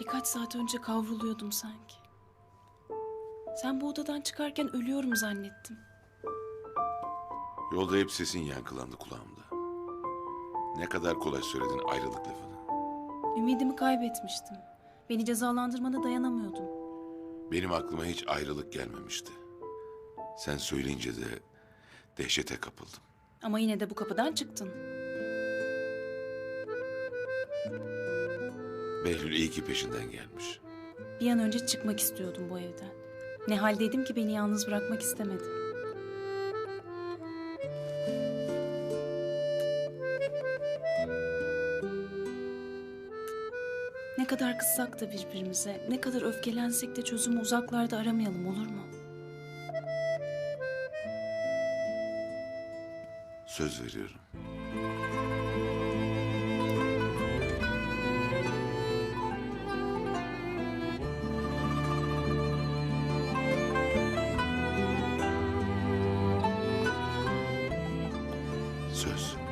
Birkaç saat önce kavruluyordum sanki. Sen bu odadan çıkarken ölüyorum zannettim. Yolda hep sesin yankılandı kulağımda. Ne kadar kolay söyledin ayrılık lafını. Ümidimi kaybetmiştim. Beni cezalandırmana dayanamıyordum. Benim aklıma hiç ayrılık gelmemişti. Sen söyleyince de dehşete kapıldım. Ama yine de bu kapıdan çıktın. Behlül iyi ki peşinden gelmiş. Bir an önce çıkmak istiyordum bu evden. Ne haldeydim ki beni yalnız bırakmak istemedi. Ne kadar kızsak da birbirimize, ne kadar öfkelensek de çözümü uzaklarda aramayalım olur mu? Söz veriyorum. Söz.